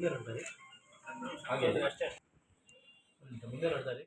ಮುಂದೆ ನೋಡ್ತಾರೆ ಮುಂದೆ ನೋಡ್ತಾರೆ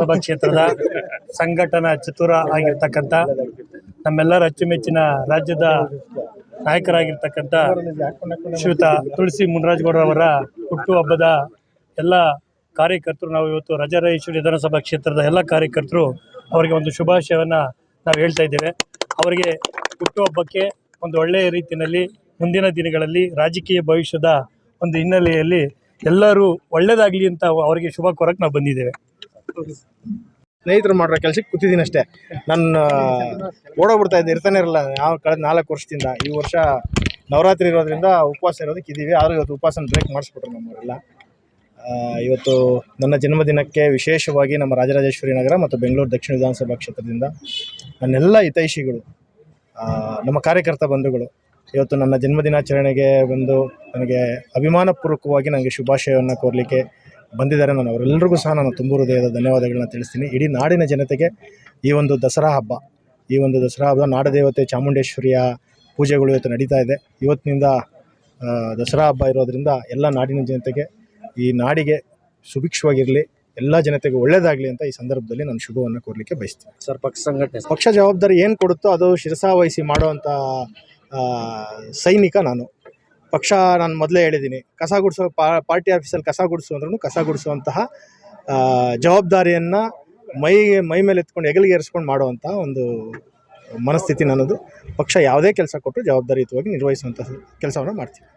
ವಿಧಾನಸಭಾ ಕ್ಷೇತ್ರದ ಸಂಘಟನಾ ಚತುರ ಆಗಿರ್ತಕ್ಕಂಥ ನಮ್ಮೆಲ್ಲರ ಅಚ್ಚುಮೆಚ್ಚಿನ ರಾಜ್ಯದ ನಾಯಕರಾಗಿರ್ತಕ್ಕಂಥ ಶ್ರೀಯುತ ತುಳಸಿ ಮುನರಾಜ್ಗೌಡರವರ ಹುಟ್ಟುಹಬ್ಬದ ಎಲ್ಲ ಕಾರ್ಯಕರ್ತರು, ನಾವು ಇವತ್ತು ರಾಜರಾಜೇಶ್ವರಿ ವಿಧಾನಸಭಾ ಕ್ಷೇತ್ರದ ಎಲ್ಲ ಕಾರ್ಯಕರ್ತರು ಅವರಿಗೆ ಒಂದು ಶುಭಾಶಯವನ್ನು ನಾವು ಹೇಳ್ತಾ ಇದ್ದೇವೆ. ಅವರಿಗೆ ಹುಟ್ಟುಹಬ್ಬಕ್ಕೆ ಒಂದು ಒಳ್ಳೆಯ ರೀತಿಯಲ್ಲಿ ಮುಂದಿನ ದಿನಗಳಲ್ಲಿ ರಾಜಕೀಯ ಭವಿಷ್ಯದ ಒಂದು ಹಿನ್ನೆಲೆಯಲ್ಲಿ ಎಲ್ಲರೂ ಒಳ್ಳೆಯದಾಗಲಿ ಅಂತ ಅವರಿಗೆ ಶುಭ ಕೋರಕ್ಕೆ ನಾವು ಬಂದಿದ್ದೇವೆ. ಸ್ನೇಹಿತರು ಮಾಡಿರೋ ಕೆಲಸಕ್ಕೆ ಕೂತಿದ್ದೀನಿ ಅಷ್ಟೇ. ನನ್ನ ಓಡೋಗ್ಬಿಡ್ತಾ ಇದ್ದೆ, ಇರ್ತಾನೆ ಇರಲ್ಲ. ನಾವು ಕಳೆದ ನಾಲ್ಕು ವರ್ಷದಿಂದ. ಈ ವರ್ಷ ನವರಾತ್ರಿ ಇರೋದ್ರಿಂದ ಉಪವಾಸ ಇರೋದಕ್ಕೆ ಇದ್ದೀವಿ. ಆದರೂ ಇವತ್ತು ಉಪವಾಸನ ಬ್ರೇಕ್ ಮಾಡಿಸ್ಬಿಟ್ರು ನಮ್ಮವರೆಲ್ಲ. ಇವತ್ತು ನನ್ನ ಜನ್ಮದಿನಕ್ಕೆ ವಿಶೇಷವಾಗಿ ನಮ್ಮ ರಾಜರಾಜೇಶ್ವರಿ ನಗರ ಮತ್ತು ಬೆಂಗಳೂರು ದಕ್ಷಿಣ ವಿಧಾನಸಭಾ ಕ್ಷೇತ್ರದಿಂದ ನನ್ನೆಲ್ಲ ಹಿತೈಷಿಗಳು ನಮ್ಮ ಕಾರ್ಯಕರ್ತ ಬಂಧುಗಳು, ಇವತ್ತು ನನ್ನ ಜನ್ಮದಿನಾಚರಣೆಗೆ ಬಂದು ನನಗೆ ಅಭಿಮಾನಪೂರ್ವಕವಾಗಿ ನನಗೆ ಶುಭಾಶಯವನ್ನು ಕೋರಲಿಕ್ಕೆ ಬಂದಿದ್ದಾರೆ. ನಾನು ಅವರೆಲ್ಲರಿಗೂ ಸಹ ನಾನು ತುಂಬ ಹೃದಯದ ಧನ್ಯವಾದಗಳನ್ನ ತಿಳಿಸ್ತೀನಿ. ಇಡೀ ನಾಡಿನ ಜನತೆಗೆ ಈ ಒಂದು ದಸರಾ ಹಬ್ಬ ಈ ಒಂದು ದಸರಾ ಹಬ್ಬ ನಾಡದೇವತೆ ಚಾಮುಂಡೇಶ್ವರಿಯ ಪೂಜೆಗಳು ಇವತ್ತು ನಡೀತಾ ಇದೆ. ಇವತ್ತಿನಿಂದ ದಸರಾ ಹಬ್ಬ ಇರೋದರಿಂದ ಎಲ್ಲ ನಾಡಿನ ಜನತೆಗೆ ಈ ನಾಡಿಗೆ ಸುಭಿಕ್ಷವಾಗಿರಲಿ ಎಲ್ಲ ಜನತೆಗೆ ಒಳ್ಳೆಯದಾಗಲಿ ಅಂತ ಈ ಸಂದರ್ಭದಲ್ಲಿ ನಾನು ಶುಭವನ್ನು ಕೋರಲಿಕ್ಕೆ ಬಯಸ್ತೀನಿ. ಸರ್ ಪಕ್ಷ ಸಂಘಟನೆ ಪಕ್ಷ ಜವಾಬ್ದಾರಿ ಏನು ಕೊಡುತ್ತೋ ಅದು ಶಿರಸಾವಹಿಸಿ ಮಾಡುವಂಥ ಸೈನಿಕ ನಾನು. ಪಕ್ಷ ನಾನು ಮೊದಲೇ ಹೇಳಿದ್ದೀನಿ, ಕಸ ಗುಡಿಸೋ ಪಾರ್ಟಿ ಆಫೀಸಲ್ಲಿ ಕಸ ಗುಡಿಸು ಅಂದ್ರೂ ಕಸ ಗುಡಿಸುವಂತಹ ಜವಾಬ್ದಾರಿಯನ್ನು ಮೈ ಮೈ ಮೇಲೆ ಎತ್ಕೊಂಡು ಹೆಗಲಿಗೆ ಏರಿಸ್ಕೊಂಡು ಮಾಡುವಂಥ ಒಂದು ಮನಸ್ಥಿತಿ ನನ್ನದು. ಪಕ್ಷ ಯಾವುದೇ ಕೆಲಸ ಕೊಟ್ಟರು ಜವಾಬ್ದಾರಿಯುತವಾಗಿ ನಿರ್ವಹಿಸುವಂಥ ಕೆಲಸವನ್ನು ಮಾಡ್ತೀನಿ.